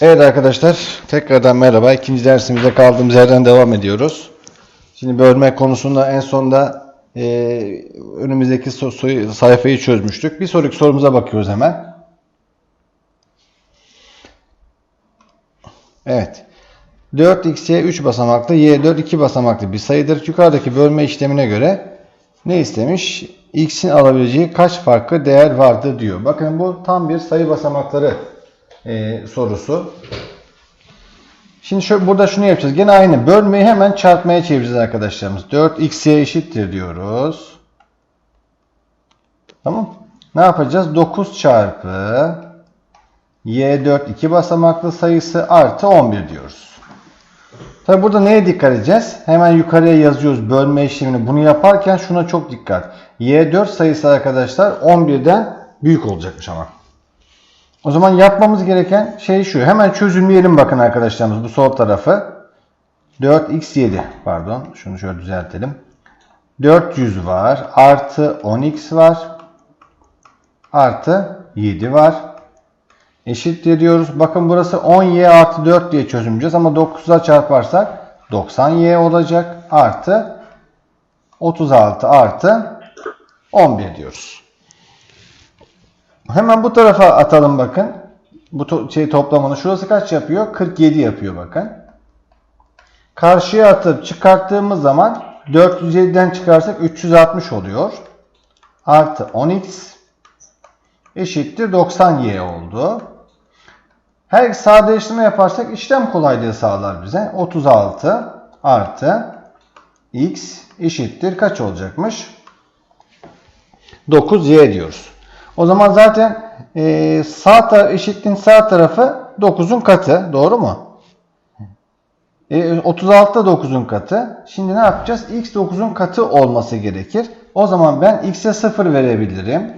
Evet arkadaşlar tekrardan merhaba. İkinci dersimize kaldığımız yerden devam ediyoruz. Şimdi bölme konusunda en sonda e, önümüzdeki so- sayfayı çözmüştük. Bir sonraki sorumuza bakıyoruz hemen. Evet. 4x'ye 3 basamaklı, y4 2 basamaklı bir sayıdır. Yukarıdaki bölme işlemine göre ne istemiş? x'in alabileceği kaç farklı değer vardır diyor. Bakın bu tam bir sayı basamakları e, sorusu. Şimdi şöyle, burada şunu yapacağız. Gene aynı. Bölmeyi hemen çarpmaya çevireceğiz arkadaşlarımız. 4x'ye eşittir diyoruz. Tamam. Ne yapacağız? 9 çarpı y4 iki basamaklı sayısı artı 11 diyoruz. Tabi burada neye dikkat edeceğiz? Hemen yukarıya yazıyoruz bölme işlemini. Bunu yaparken şuna çok dikkat. y4 sayısı arkadaşlar 11'den büyük olacakmış ama. O zaman yapmamız gereken şey şu. Hemen çözümleyelim bakın arkadaşlarımız bu sol tarafı. 4x7 pardon. Şunu şöyle düzeltelim. 400 var. Artı 10x var. Artı 7 var. Eşittir diyoruz. Bakın burası 10y artı 4 diye çözümleyeceğiz. Ama 9'a çarparsak 90y olacak. Artı 36 artı 11 diyoruz. Hemen bu tarafa atalım bakın. Bu to- şey toplamını. Şurası kaç yapıyor? 47 yapıyor bakın. Karşıya atıp çıkarttığımız zaman 407'den çıkarsak 360 oluyor. Artı 10x eşittir 90y oldu. Her sadeleştirme yaparsak işlem kolaylığı sağlar bize. 36 artı x eşittir kaç olacakmış? 9y diyoruz. O zaman zaten e, sağ taraf eşitliğin sağ tarafı 9'un katı. Doğru mu? E, 36 da 9'un katı. Şimdi ne yapacağız? x 9'un katı olması gerekir. O zaman ben x'e 0 verebilirim.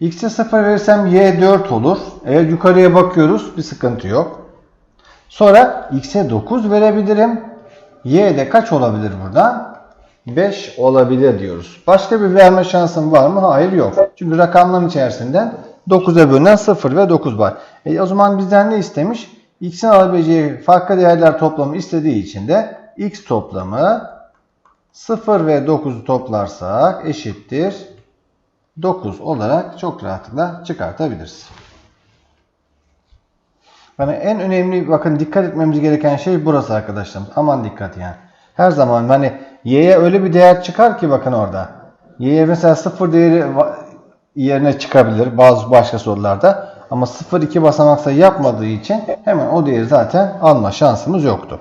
x'e 0 verirsem y 4 olur. Eğer yukarıya bakıyoruz bir sıkıntı yok. Sonra x'e 9 verebilirim. y de kaç olabilir buradan? 5 olabilir diyoruz. Başka bir verme şansım var mı? Hayır yok. Çünkü rakamların içerisinde 9'a bölünen 0 ve 9 var. E, o zaman bizden ne istemiş? X'in alabileceği farklı değerler toplamı istediği için de X toplamı 0 ve 9'u toplarsak eşittir 9 olarak çok rahatlıkla çıkartabiliriz. Yani en önemli bakın dikkat etmemiz gereken şey burası arkadaşlarım. Aman dikkat yani. Her zaman hani y'ye öyle bir değer çıkar ki bakın orada. y'ye mesela 0 değeri yerine çıkabilir bazı başka sorularda. Ama 0 2 basamak yapmadığı için hemen o değeri zaten alma şansımız yoktu.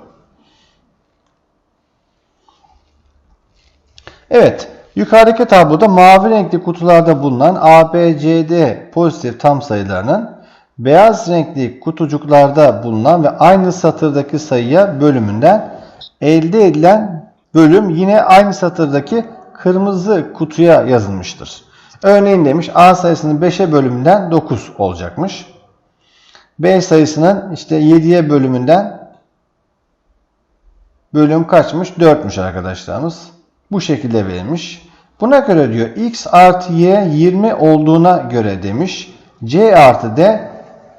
Evet. Yukarıdaki tabloda mavi renkli kutularda bulunan A, B, C, D pozitif tam sayılarının beyaz renkli kutucuklarda bulunan ve aynı satırdaki sayıya bölümünden elde edilen bölüm yine aynı satırdaki kırmızı kutuya yazılmıştır. Örneğin demiş A sayısının 5'e bölümünden 9 olacakmış. B sayısının işte 7'ye bölümünden bölüm kaçmış? 4'müş arkadaşlarımız. Bu şekilde verilmiş. Buna göre diyor x artı y 20 olduğuna göre demiş. c artı d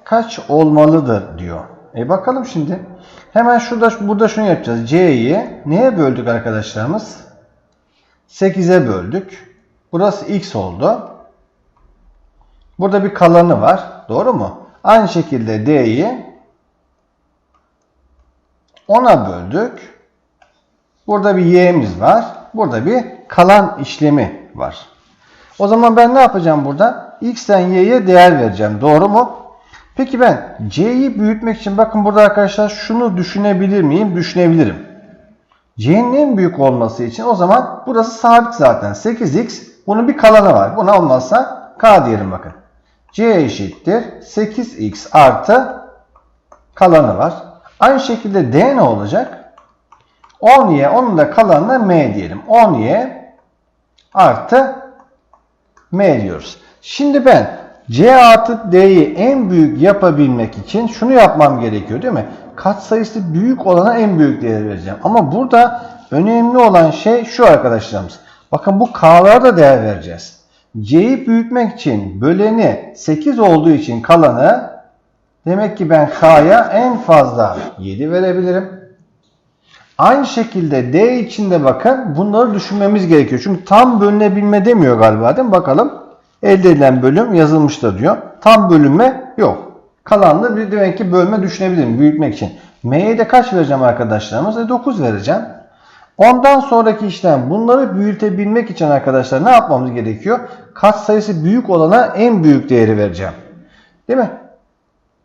kaç olmalıdır diyor. E bakalım şimdi. Hemen şurada burada şunu yapacağız. c'yi neye böldük arkadaşlarımız? 8'e böldük. Burası x oldu. Burada bir kalanı var. Doğru mu? Aynı şekilde d'yi 10'a böldük. Burada bir y'miz var. Burada bir kalan işlemi var. O zaman ben ne yapacağım burada? x'ten y'ye değer vereceğim. Doğru mu? Peki ben c'yi büyütmek için bakın burada arkadaşlar şunu düşünebilir miyim? Düşünebilirim. c'nin en büyük olması için o zaman burası sabit zaten. 8x bunun bir kalanı var. Buna olmazsa k diyelim bakın. c eşittir 8x artı kalanı var. Aynı şekilde d ne olacak? 10y onun da kalanına m diyelim. 10y artı m diyoruz. Şimdi ben c artı d'yi en büyük yapabilmek için şunu yapmam gerekiyor değil mi? Katsayısı büyük olana en büyük değer vereceğim. Ama burada önemli olan şey şu arkadaşlarımız. Bakın bu k'lara da değer vereceğiz. c'yi büyütmek için böleni 8 olduğu için kalanı Demek ki ben K'ya en fazla 7 verebilirim. Aynı şekilde D için de bakın bunları düşünmemiz gerekiyor. Çünkü tam bölünebilme demiyor galiba değil mi? Bakalım. Elde edilen bölüm yazılmıştır diyor. Tam bölünme yok. Kalanını bir demek ki bölme düşünebilirim büyütmek için. M'ye de kaç vereceğim arkadaşlarımız? E 9 vereceğim. Ondan sonraki işlem bunları büyütebilmek için arkadaşlar ne yapmamız gerekiyor? Kat sayısı büyük olana en büyük değeri vereceğim. Değil mi?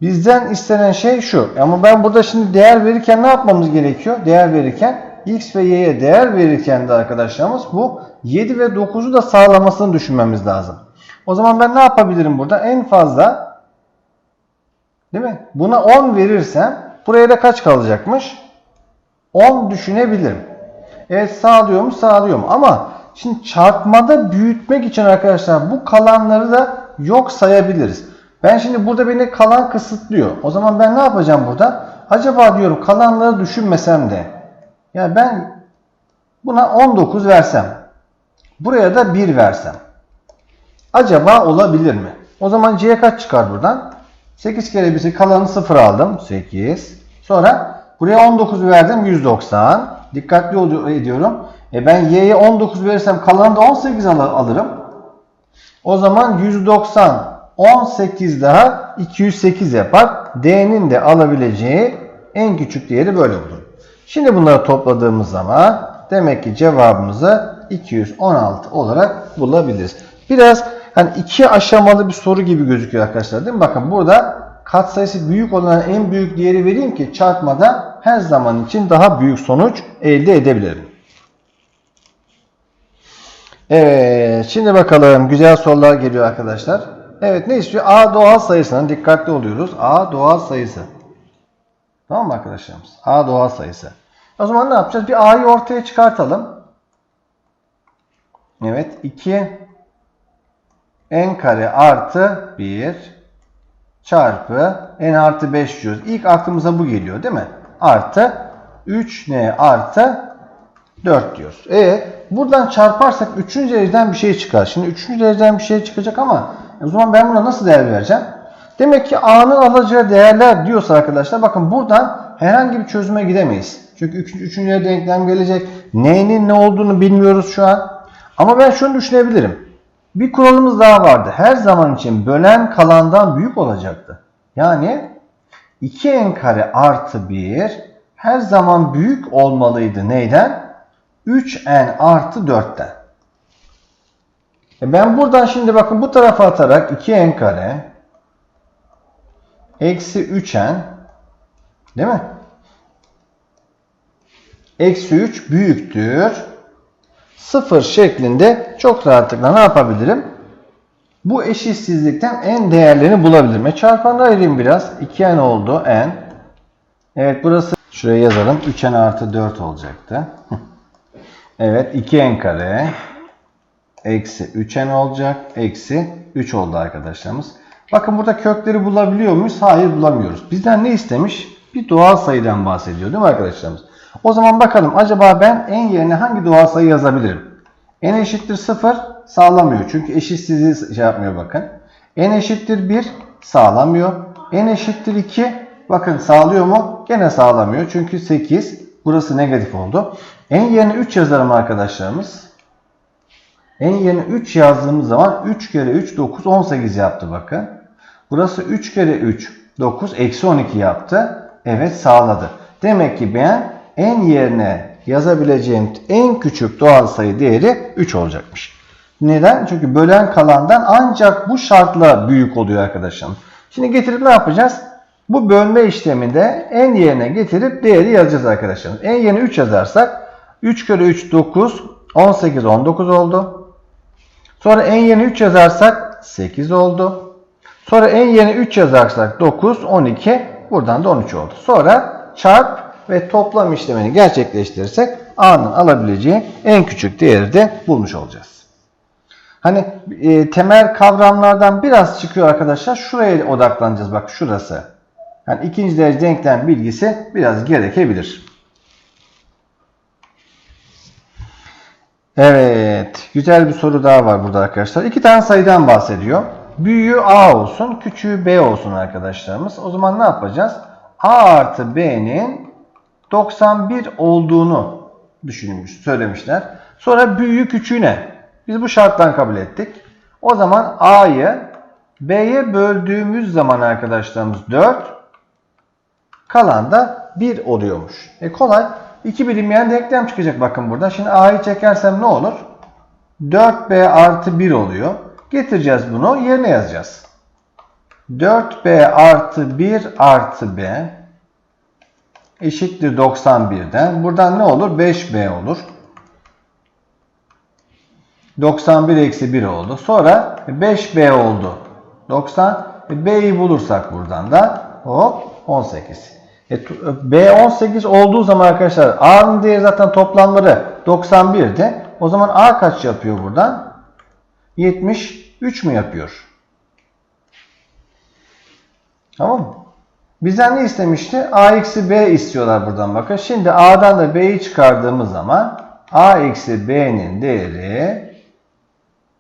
Bizden istenen şey şu. Ama ben burada şimdi değer verirken ne yapmamız gerekiyor? Değer verirken x ve y'ye değer verirken de arkadaşlarımız bu 7 ve 9'u da sağlamasını düşünmemiz lazım. O zaman ben ne yapabilirim burada? En fazla değil mi? Buna 10 verirsem buraya da kaç kalacakmış? 10 düşünebilirim. Evet sağlıyor mu? Sağlıyor mu? Ama şimdi çarpmada büyütmek için arkadaşlar bu kalanları da yok sayabiliriz. Ben şimdi burada beni kalan kısıtlıyor. O zaman ben ne yapacağım burada? Acaba diyorum kalanları düşünmesem de. Ya ben buna 19 versem. Buraya da 1 versem. Acaba olabilir mi? O zaman C'ye kaç çıkar buradan? 8 kere 1'i kalanı 0 aldım. 8. Sonra buraya 19 verdim. 190. Dikkatli ediyorum. E ben Y'ye 19 verirsem kalanı da 18 al- alırım. O zaman 190 18 daha 208 yapar. D'nin de alabileceği en küçük değeri böyle olur. Şimdi bunları topladığımız zaman demek ki cevabımızı 216 olarak bulabiliriz. Biraz hani iki aşamalı bir soru gibi gözüküyor arkadaşlar değil mi? Bakın burada katsayısı büyük olan en büyük değeri vereyim ki çarpmada her zaman için daha büyük sonuç elde edebilirim. Evet, şimdi bakalım güzel sorular geliyor arkadaşlar. Evet ne istiyor? A doğal sayısına dikkatli oluyoruz. A doğal sayısı. Tamam mı arkadaşlarımız? A doğal sayısı. O zaman ne yapacağız? Bir A'yı ortaya çıkartalım. Evet 2 n kare artı 1 çarpı n artı 5 diyoruz. İlk aklımıza bu geliyor değil mi? Artı 3n artı 4 diyoruz. E buradan çarparsak 3. dereceden bir şey çıkar. Şimdi 3. dereceden bir şey çıkacak ama o zaman ben buna nasıl değer vereceğim? Demek ki A'nın alacağı değerler diyorsa arkadaşlar bakın buradan herhangi bir çözüme gidemeyiz. Çünkü 3. Üç, denklem gelecek. Neyinin ne olduğunu bilmiyoruz şu an. Ama ben şunu düşünebilirim. Bir kuralımız daha vardı. Her zaman için bölen kalandan büyük olacaktı. Yani 2n kare artı 1 her zaman büyük olmalıydı. Neyden? 3n artı 4'ten. E ben buradan şimdi bakın bu tarafa atarak 2n kare eksi 3n değil mi? Eksi 3 büyüktür. 0 şeklinde çok rahatlıkla ne yapabilirim? Bu eşitsizlikten en değerlerini bulabilirim. E çarpanı ayırayım biraz. 2n oldu n. Evet burası şuraya yazalım. 3n artı 4 olacaktı. evet 2n kare eksi 3n olacak. Eksi 3 oldu arkadaşlarımız. Bakın burada kökleri bulabiliyor muyuz? Hayır bulamıyoruz. Bizden ne istemiş? Bir doğal sayıdan bahsediyor değil mi arkadaşlarımız? O zaman bakalım acaba ben en yerine hangi doğal sayı yazabilirim? n eşittir 0 sağlamıyor. Çünkü eşitsizliği şey yapmıyor bakın. n eşittir 1 sağlamıyor. n eşittir 2 bakın sağlıyor mu? Gene sağlamıyor. Çünkü 8 burası negatif oldu. n yerine 3 yazarım arkadaşlarımız. n yerine 3 yazdığımız zaman 3 kere 3 9 18 yaptı bakın. Burası 3 kere 3 9 eksi 12 yaptı. Evet sağladı. Demek ki ben n yerine yazabileceğim en küçük doğal sayı değeri 3 olacakmış. Neden? Çünkü bölen kalandan ancak bu şartla büyük oluyor arkadaşım. Şimdi getirip ne yapacağız? Bu bölme işleminde n yerine getirip değeri yazacağız arkadaşlar. n yerine 3 yazarsak 3 kere 3 9 18 19 oldu. Sonra n yerine 3 yazarsak 8 oldu. Sonra n yerine 3 yazarsak 9 12 buradan da 13 oldu. Sonra çarp ve toplam işlemini gerçekleştirirsek A'nın alabileceği en küçük değeri de bulmuş olacağız. Hani e, temel kavramlardan biraz çıkıyor arkadaşlar. Şuraya odaklanacağız. Bak şurası. Yani ikinci derece denklem bilgisi biraz gerekebilir. Evet. Güzel bir soru daha var burada arkadaşlar. İki tane sayıdan bahsediyor. Büyüğü A olsun, küçüğü B olsun arkadaşlarımız. O zaman ne yapacağız? A artı B'nin 91 olduğunu düşünmüş, söylemişler. Sonra büyüğü küçüğüne. Biz bu şarttan kabul ettik. O zaman A'yı B'ye böldüğümüz zaman arkadaşlarımız 4, kalan da 1 oluyormuş. E kolay. İki bilinmeyen denklem çıkacak bakın burada. Şimdi A'yı çekersem ne olur? 4B artı 1 oluyor. Getireceğiz bunu yerine yazacağız. 4B artı 1 artı B eşittir 91'den. Buradan ne olur? 5B olur. 91 eksi 1 oldu. Sonra 5B oldu. 90. E, B'yi bulursak buradan da hop 18. E, tu- B 18 olduğu zaman arkadaşlar A'nın değeri zaten toplamları 91'di. O zaman A kaç yapıyor buradan? 73 mü yapıyor? Tamam mı? Bizden ne istemişti? A eksi B istiyorlar buradan bakın. Şimdi A'dan da B'yi çıkardığımız zaman A eksi B'nin değeri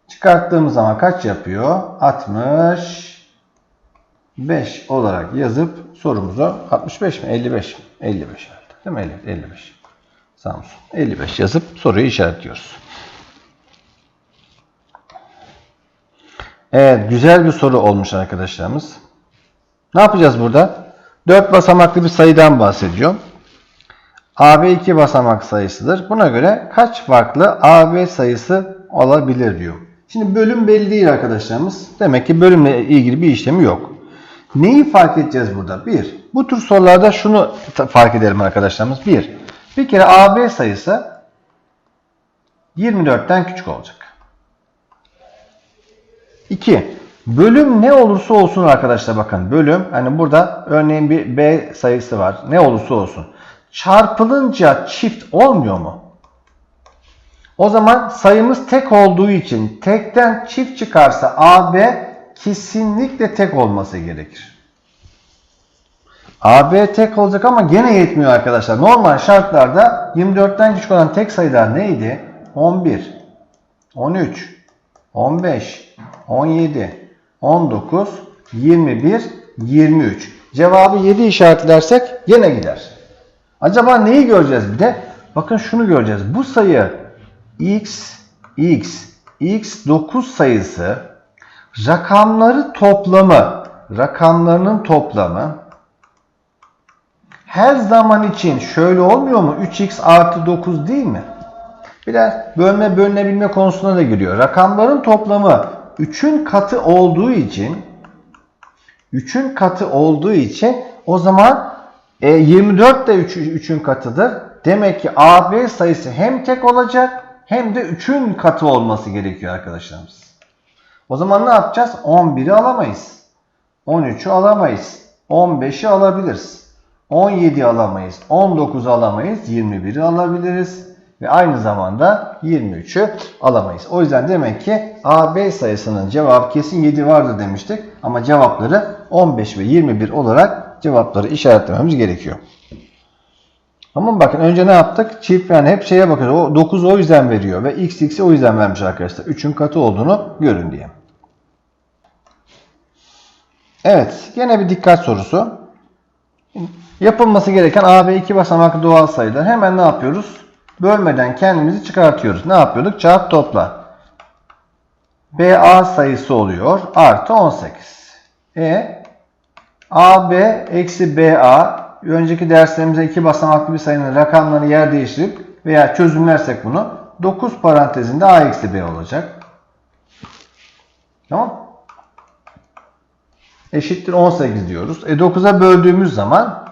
çıkarttığımız zaman kaç yapıyor? 65 olarak yazıp sorumuzu 65 mi? 55 mi? 55 herhalde. Değil mi? 50, 55. Samsun. 55 yazıp soruyu işaretliyoruz. Evet, güzel bir soru olmuş arkadaşlarımız. Ne yapacağız burada? 4 basamaklı bir sayıdan bahsediyor. AB 2 basamak sayısıdır. Buna göre kaç farklı AB sayısı olabilir diyor. Şimdi bölüm belli değil arkadaşlarımız. Demek ki bölümle ilgili bir işlemi yok. Neyi fark edeceğiz burada? Bir, bu tür sorularda şunu fark edelim arkadaşlarımız. Bir, bir kere AB sayısı 24'ten küçük olacak. 2. Bölüm ne olursa olsun arkadaşlar bakın bölüm hani burada örneğin bir B sayısı var ne olursa olsun çarpılınca çift olmuyor mu? O zaman sayımız tek olduğu için tekten çift çıkarsa AB kesinlikle tek olması gerekir. AB tek olacak ama gene yetmiyor arkadaşlar. Normal şartlarda 24'ten küçük olan tek sayılar neydi? 11, 13, 15, 17, 19, 21, 23. Cevabı 7 işaretlersek yine gider. Acaba neyi göreceğiz bir de? Bakın şunu göreceğiz. Bu sayı x, x, x 9 sayısı rakamları toplamı, rakamlarının toplamı her zaman için şöyle olmuyor mu? 3x artı 9 değil mi? Biraz bölme bölünebilme konusuna da giriyor. Rakamların toplamı 3'ün katı olduğu için 3'ün katı olduğu için o zaman e, 24 de 3 3'ün katıdır. Demek ki AB sayısı hem tek olacak hem de 3'ün katı olması gerekiyor arkadaşlarımız. O zaman ne yapacağız? 11'i alamayız. 13'ü alamayız. 15'i alabiliriz. 17 alamayız. 19 alamayız. 21'i alabiliriz. Ve aynı zamanda 23'ü alamayız. O yüzden demek ki AB sayısının cevabı kesin 7 vardır demiştik. Ama cevapları 15 ve 21 olarak cevapları işaretlememiz gerekiyor. Ama bakın önce ne yaptık? Çift yani hep şeye bakıyoruz. O 9 o yüzden veriyor ve x x'i o yüzden vermiş arkadaşlar. 3'ün katı olduğunu görün diye. Evet, gene bir dikkat sorusu. Yapılması gereken AB iki basamaklı doğal sayılar. Hemen ne yapıyoruz? Bölmeden kendimizi çıkartıyoruz. Ne yapıyorduk? Çarp topla. BA sayısı oluyor. Artı 18. E AB eksi BA önceki derslerimize iki basamaklı bir sayının rakamlarını yer değiştirip veya çözümlersek bunu 9 parantezinde A eksi B olacak. Tamam Eşittir 18 diyoruz. E 9'a böldüğümüz zaman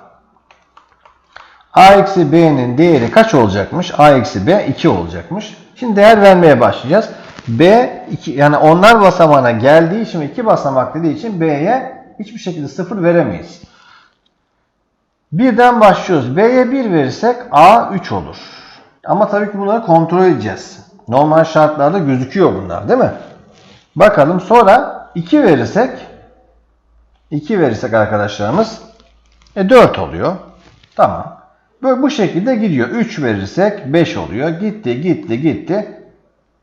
A eksi B'nin değeri kaç olacakmış? A eksi B 2 olacakmış. Şimdi değer vermeye başlayacağız. B 2 yani onlar basamağına geldiği için 2 basamak dediği için B'ye hiçbir şekilde 0 veremeyiz. Birden başlıyoruz. B'ye 1 verirsek A 3 olur. Ama tabii ki bunları kontrol edeceğiz. Normal şartlarda gözüküyor bunlar değil mi? Bakalım sonra 2 verirsek 2 verirsek arkadaşlarımız e 4 oluyor. Tamam. Böyle bu şekilde gidiyor. 3 verirsek 5 oluyor. Gitti, gitti, gitti.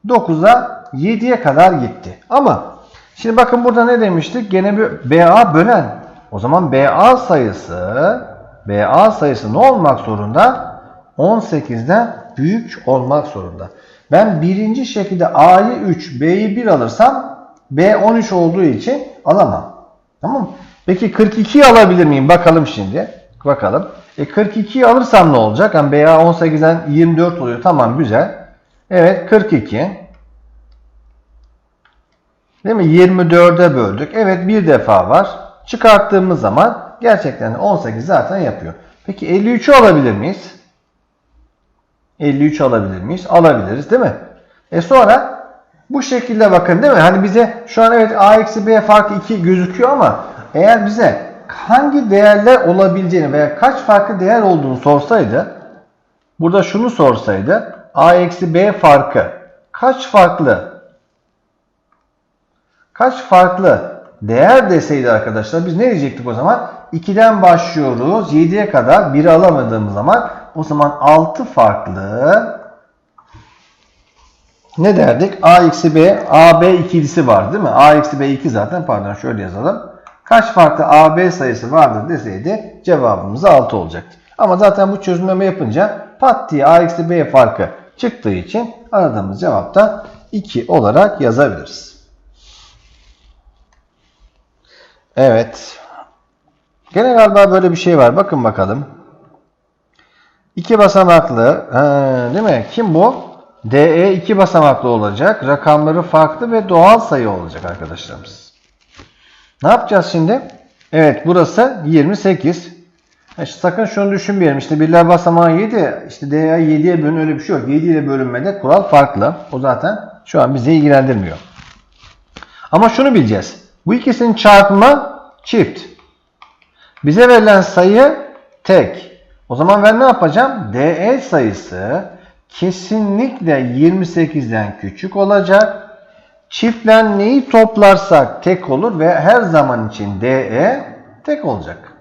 9'a 7'ye kadar gitti. Ama Şimdi bakın burada ne demiştik? Gene bir BA bölen. O zaman BA sayısı BA sayısı ne olmak zorunda? 18'den büyük olmak zorunda. Ben birinci şekilde A'yı 3, B'yi 1 alırsam B 13 olduğu için alamam. Tamam mı? Peki 42'yi alabilir miyim? Bakalım şimdi. Bakalım. E 42'yi alırsam ne olacak? Yani BA 18'den 24 oluyor. Tamam güzel. Evet 42. Değil mi? 24'e böldük. Evet bir defa var. Çıkarttığımız zaman gerçekten 18 zaten yapıyor. Peki 53'ü alabilir miyiz? 53 alabilir miyiz? Alabiliriz değil mi? E sonra bu şekilde bakın değil mi? Hani bize şu an evet A eksi B farkı 2 gözüküyor ama eğer bize hangi değerler olabileceğini veya kaç farklı değer olduğunu sorsaydı burada şunu sorsaydı A eksi B farkı kaç farklı kaç farklı değer deseydi arkadaşlar biz ne diyecektik o zaman? 2'den başlıyoruz 7'ye kadar 1'i alamadığımız zaman o zaman 6 farklı ne derdik? A eksi B, AB ikilisi var değil mi? A eksi B 2 zaten pardon şöyle yazalım. Kaç farklı AB sayısı vardır deseydi cevabımız 6 olacaktı. Ama zaten bu çözümleme yapınca pat diye A eksi B farkı çıktığı için aradığımız cevapta 2 olarak yazabiliriz. Evet. Gene galiba böyle bir şey var. Bakın bakalım. İki basamaklı. Ha, değil mi? Kim bu? DE iki basamaklı olacak. Rakamları farklı ve doğal sayı olacak arkadaşlarımız. Ne yapacağız şimdi? Evet burası 28. Ha, işte sakın şunu düşünmeyelim. İşte birler basamağı 7. İşte DE 7'ye bölün öyle bir şey yok. 7 ile bölünmede kural farklı. O zaten şu an bizi ilgilendirmiyor. Ama şunu bileceğiz. Bu ikisinin çarpımı çift. Bize verilen sayı tek. O zaman ben ne yapacağım? DE sayısı kesinlikle 28'den küçük olacak. Çiftlen neyi toplarsak tek olur ve her zaman için DE tek olacak.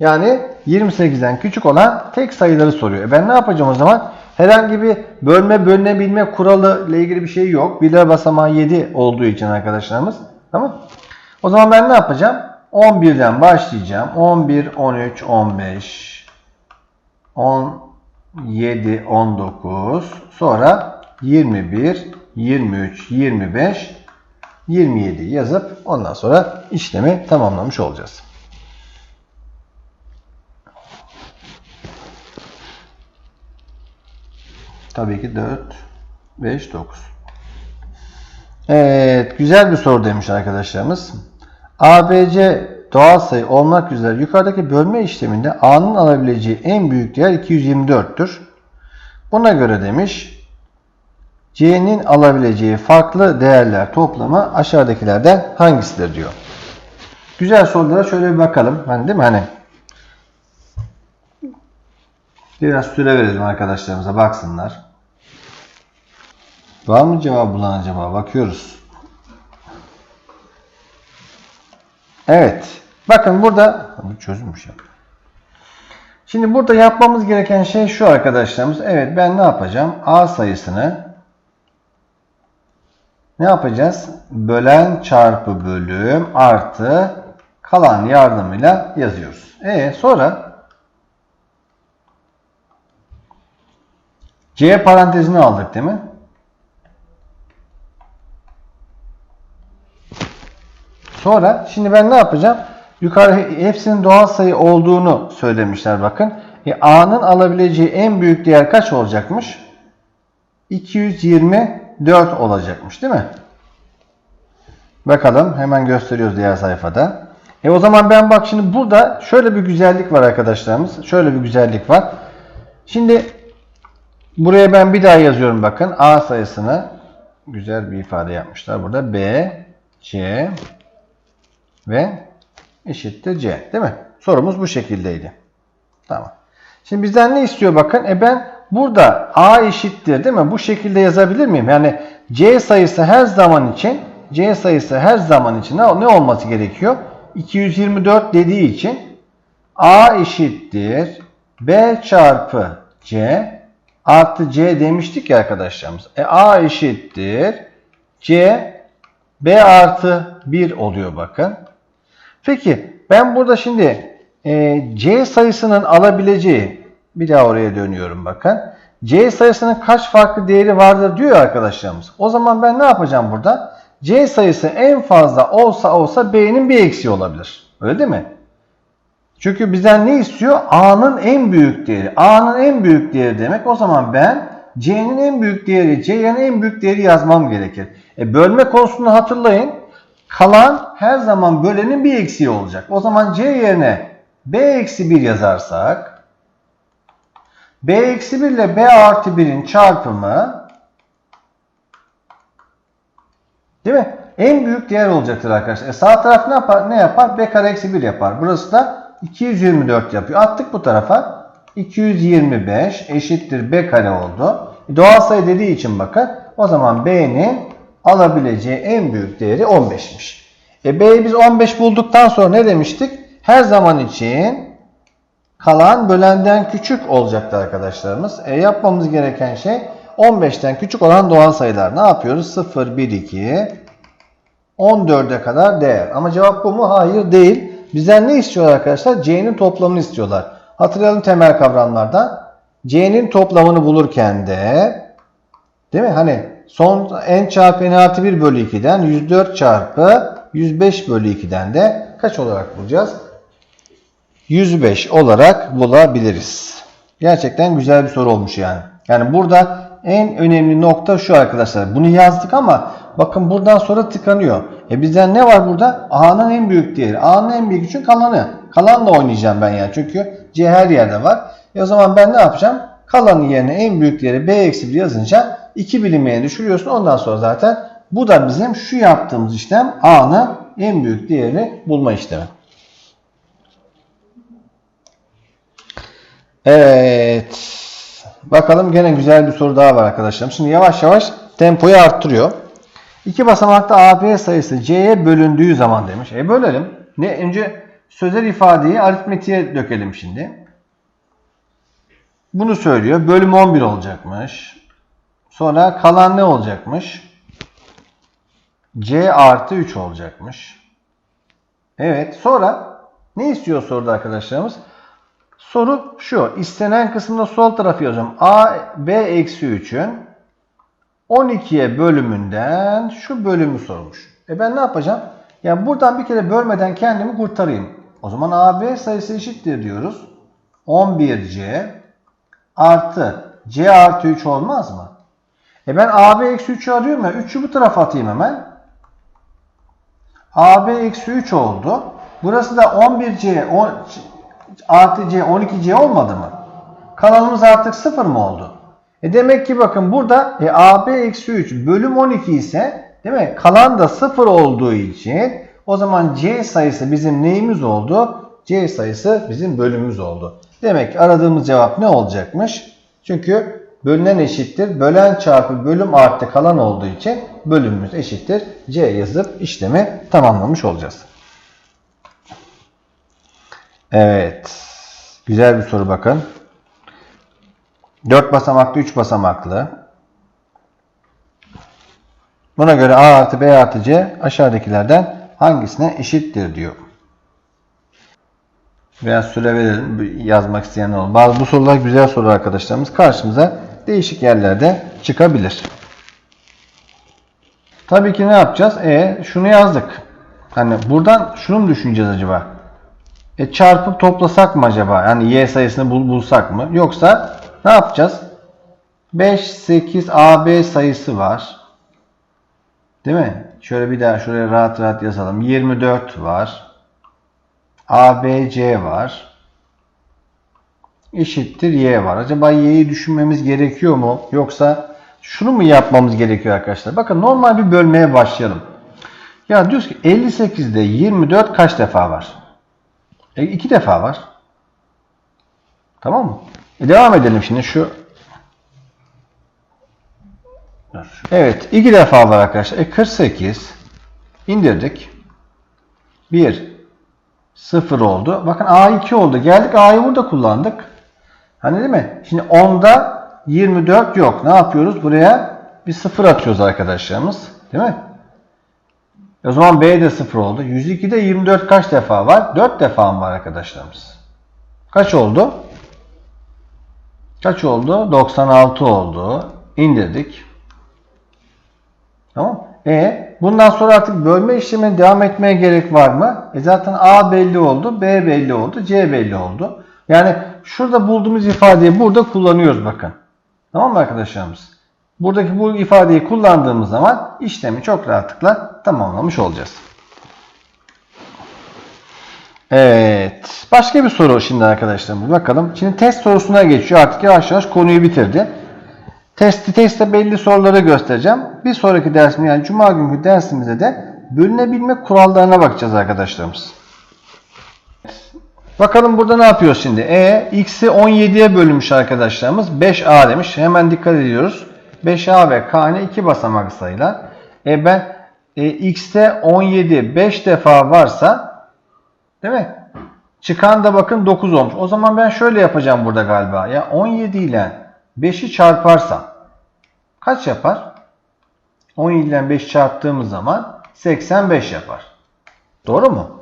Yani 28'den küçük olan tek sayıları soruyor. E ben ne yapacağım o zaman? Herhangi bir bölme bölünebilme kuralı ile ilgili bir şey yok. Birler basamağı 7 olduğu için arkadaşlarımız. Tamam O zaman ben ne yapacağım? 11'den başlayacağım. 11, 13, 15, 17, 19, sonra 21, 23, 25, 27 yazıp ondan sonra işlemi tamamlamış olacağız. Tabii ki 4, 5, 9. Evet, güzel bir soru demiş arkadaşlarımız. ABC doğal sayı olmak üzere yukarıdaki bölme işleminde A'nın alabileceği en büyük değer 224'tür. Buna göre demiş C'nin alabileceği farklı değerler toplamı aşağıdakilerden hangisidir diyor. Güzel sorulara şöyle bir bakalım. Hani değil mi? Hani biraz süre verelim arkadaşlarımıza baksınlar. Var mı cevap bulan acaba? Bakıyoruz. Evet. Bakın burada bu çözülmüş ya. Şimdi burada yapmamız gereken şey şu arkadaşlarımız. Evet ben ne yapacağım? A sayısını ne yapacağız? Bölen çarpı bölüm artı kalan yardımıyla yazıyoruz. E sonra C parantezini aldık değil mi? Sonra şimdi ben ne yapacağım? Yukarı hepsinin doğal sayı olduğunu söylemişler bakın. E, A'nın alabileceği en büyük değer kaç olacakmış? 224 olacakmış değil mi? Bakalım hemen gösteriyoruz diğer sayfada. E o zaman ben bak şimdi burada şöyle bir güzellik var arkadaşlarımız. Şöyle bir güzellik var. Şimdi buraya ben bir daha yazıyorum bakın. A sayısını güzel bir ifade yapmışlar burada. B, C, ve eşittir C. Değil mi? Sorumuz bu şekildeydi. Tamam. Şimdi bizden ne istiyor bakın. E ben burada A eşittir değil mi? Bu şekilde yazabilir miyim? Yani C sayısı her zaman için C sayısı her zaman için ne, olması gerekiyor? 224 dediği için A eşittir B çarpı C artı C demiştik ya arkadaşlarımız. E A eşittir C B artı 1 oluyor bakın. Peki ben burada şimdi e, C sayısının alabileceği bir daha oraya dönüyorum bakın. C sayısının kaç farklı değeri vardır diyor arkadaşlarımız. O zaman ben ne yapacağım burada? C sayısı en fazla olsa olsa B'nin bir eksiği olabilir. Öyle değil mi? Çünkü bizden ne istiyor? A'nın en büyük değeri. A'nın en büyük değeri demek o zaman ben C'nin en büyük değeri, C'nin en büyük değeri yazmam gerekir. E bölme konusunu hatırlayın. Kalan her zaman bölenin bir eksiği olacak. O zaman C yerine B eksi 1 yazarsak B eksi 1 ile B artı 1'in çarpımı değil mi? En büyük değer olacaktır arkadaşlar. E sağ taraf ne yapar? Ne yapar? B kare eksi 1 yapar. Burası da 224 yapıyor. Attık bu tarafa. 225 eşittir B kare oldu. E, Doğal sayı dediği için bakın. O zaman B'nin alabileceği en büyük değeri 15'miş. E B'yi biz 15 bulduktan sonra ne demiştik? Her zaman için kalan bölenden küçük olacaktı arkadaşlarımız. E yapmamız gereken şey 15'ten küçük olan doğal sayılar. Ne yapıyoruz? 0, 1, 2, 14'e kadar değer. Ama cevap bu mu? Hayır değil. Bizden ne istiyorlar arkadaşlar? C'nin toplamını istiyorlar. Hatırlayalım temel kavramlardan. C'nin toplamını bulurken de değil mi? Hani son n çarpı n artı 1 bölü 2'den 104 çarpı 105 bölü 2'den de kaç olarak bulacağız? 105 olarak bulabiliriz. Gerçekten güzel bir soru olmuş yani. Yani burada en önemli nokta şu arkadaşlar. Bunu yazdık ama bakın buradan sonra tıkanıyor. E bizden ne var burada? A'nın en büyük değeri. A'nın en büyük için kalanı. Kalanla oynayacağım ben yani. Çünkü C her yerde var. E o zaman ben ne yapacağım? Kalanın yerine en büyük değeri B eksi 1 yazınca 2 bilinmeye düşürüyorsun. Ondan sonra zaten bu da bizim şu yaptığımız işlem A'nın en büyük değerini bulma işlemi. Evet. Bakalım gene güzel bir soru daha var arkadaşlarım. Şimdi yavaş yavaş tempoyu arttırıyor. İki basamakta AB sayısı C'ye bölündüğü zaman demiş. E bölelim. Ne önce sözel ifadeyi aritmetiğe dökelim şimdi. Bunu söylüyor. Bölüm 11 olacakmış. Sonra kalan ne olacakmış? C artı 3 olacakmış. Evet. Sonra ne istiyor soruda arkadaşlarımız? Soru şu. İstenen kısımda sol tarafı yazıyorum. A, B eksi 3'ün 12'ye bölümünden şu bölümü sormuş. E ben ne yapacağım? Yani buradan bir kere bölmeden kendimi kurtarayım. O zaman AB sayısı eşittir diyoruz. 11C artı C artı 3 olmaz mı? E ben AB eksi 3'ü arıyorum ya. 3'ü bu tarafa atayım hemen. AB eksi 3 oldu. Burası da 11C 10, artı C 12C olmadı mı? Kalanımız artık 0 mı oldu? E demek ki bakın burada e, AB eksi 3 bölüm 12 ise değil mi? Kalan da 0 olduğu için o zaman C sayısı bizim neyimiz oldu? C sayısı bizim bölümümüz oldu. Demek ki aradığımız cevap ne olacakmış? Çünkü bölünen eşittir. Bölen çarpı bölüm artı kalan olduğu için bölümümüz eşittir. C yazıp işlemi tamamlamış olacağız. Evet. Güzel bir soru bakın. 4 basamaklı 3 basamaklı. Buna göre A artı B artı C aşağıdakilerden hangisine eşittir diyor. Biraz süre verelim yazmak isteyen olur. Bazı bu sorular güzel soru arkadaşlarımız karşımıza değişik yerlerde çıkabilir. Tabii ki ne yapacağız? E şunu yazdık. Hani buradan şunu mu düşüneceğiz acaba? E çarpıp toplasak mı acaba? Yani y sayısını bul bulsak mı? Yoksa ne yapacağız? 5, 8 AB sayısı var. Değil mi? Şöyle bir daha şuraya rahat rahat yazalım. 24 var. ABC var. Eşittir Y var. Acaba Y'yi düşünmemiz gerekiyor mu? Yoksa şunu mu yapmamız gerekiyor arkadaşlar? Bakın normal bir bölmeye başlayalım. Ya diyoruz ki 58'de 24 kaç defa var? E, iki defa var. Tamam mı? E, devam edelim şimdi şu. Evet. iki defa var arkadaşlar. E, 48. indirdik. 1. 0 oldu. Bakın A2 oldu. Geldik A'yı burada kullandık. Hani değil mi? Şimdi 10'da 24 yok. Ne yapıyoruz? Buraya bir 0 atıyoruz arkadaşlarımız. Değil mi? E O zaman B de 0 oldu. 102'de 24 kaç defa var? 4 defa mı var arkadaşlarımız? Kaç oldu? Kaç oldu? 96 oldu. İndirdik. Tamam. E bundan sonra artık bölme işlemine devam etmeye gerek var mı? E zaten A belli oldu, B belli oldu, C belli oldu. Yani şurada bulduğumuz ifadeyi burada kullanıyoruz bakın. Tamam mı arkadaşlarımız? Buradaki bu ifadeyi kullandığımız zaman işlemi çok rahatlıkla tamamlamış olacağız. Evet. Başka bir soru şimdi arkadaşlarımız. Bakalım. Şimdi test sorusuna geçiyor. Artık yavaş yavaş konuyu bitirdi. Testi testte belli soruları göstereceğim. Bir sonraki dersim yani cuma günkü dersimizde de bölünebilme kurallarına bakacağız arkadaşlarımız. Bakalım burada ne yapıyoruz şimdi? E x'i 17'ye bölünmüş arkadaşlarımız. 5a demiş. Hemen dikkat ediyoruz. 5a ve k'ne iki basamak sayılar. E ben e, x'te 17 5 defa varsa değil mi? Çıkan da bakın 9 olmuş. O zaman ben şöyle yapacağım burada galiba. Ya 17 ile 5'i çarparsam kaç yapar? 17 ile 5 çarptığımız zaman 85 yapar. Doğru mu?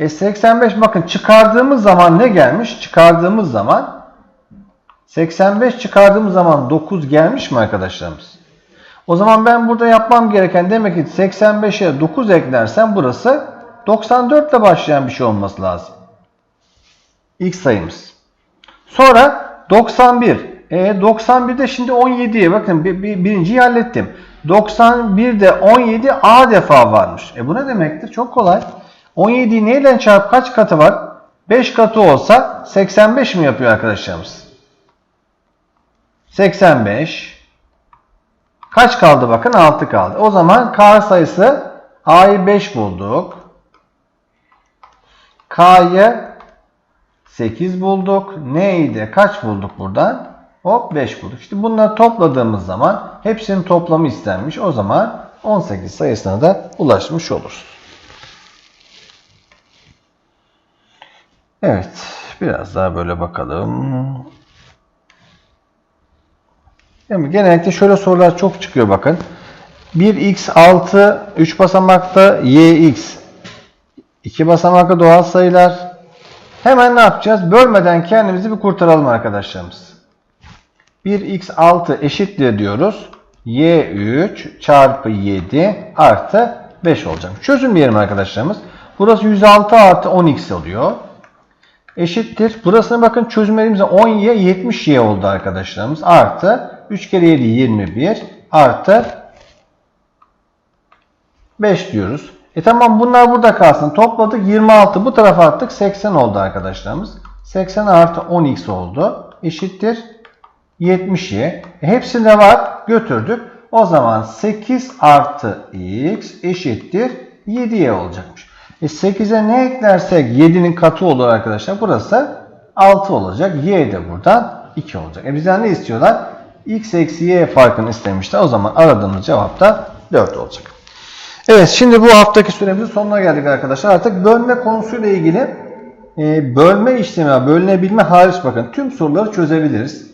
E 85 bakın çıkardığımız zaman ne gelmiş? Çıkardığımız zaman 85 çıkardığımız zaman 9 gelmiş mi arkadaşlarımız? O zaman ben burada yapmam gereken demek ki 85'e 9 eklersem burası 94 ile başlayan bir şey olması lazım. İlk sayımız. Sonra 91. E 91'de şimdi 17'ye bakın bir, bir, birinciyi hallettim. 91'de 17 A defa varmış. E bu ne demektir? Çok kolay. 17'yi neyle çarp kaç katı var? 5 katı olsa 85 mi yapıyor arkadaşlarımız? 85. Kaç kaldı bakın? 6 kaldı. O zaman K sayısı A'yı 5 bulduk. K'yı 8 bulduk. N'yi de kaç bulduk buradan? Hop 5 bulduk. İşte bunları topladığımız zaman hepsinin toplamı istenmiş. O zaman 18 sayısına da ulaşmış oluruz. Evet. Biraz daha böyle bakalım. Yani genellikle şöyle sorular çok çıkıyor bakın. 1x6 3 basamakta yx 2 basamaklı doğal sayılar. Hemen ne yapacağız? Bölmeden kendimizi bir kurtaralım arkadaşlarımız. 1x6 eşittir diyoruz. y3 çarpı 7 artı 5 olacak. Çözümleyelim arkadaşlarımız. Burası 106 artı 10x oluyor. Eşittir. Burasına bakın çözümlerimizde 10y 70y oldu arkadaşlarımız. Artı 3 kere 7 21 artı 5 diyoruz. E tamam bunlar burada kalsın. Topladık 26 bu tarafa attık 80 oldu arkadaşlarımız. 80 artı 10x oldu. Eşittir 70y. E, hepsinde var götürdük. O zaman 8 artı x eşittir 7y olacakmış. E 8'e ne eklersek 7'nin katı olur arkadaşlar. Burası 6 olacak. Y de buradan 2 olacak. E bizden ne istiyorlar? X eksi y farkını istemişler. O zaman aradığımız cevap da 4 olacak. Evet şimdi bu haftaki süremizin sonuna geldik arkadaşlar. Artık bölme konusuyla ilgili e, bölme işlemi, bölünebilme hariç bakın tüm soruları çözebiliriz.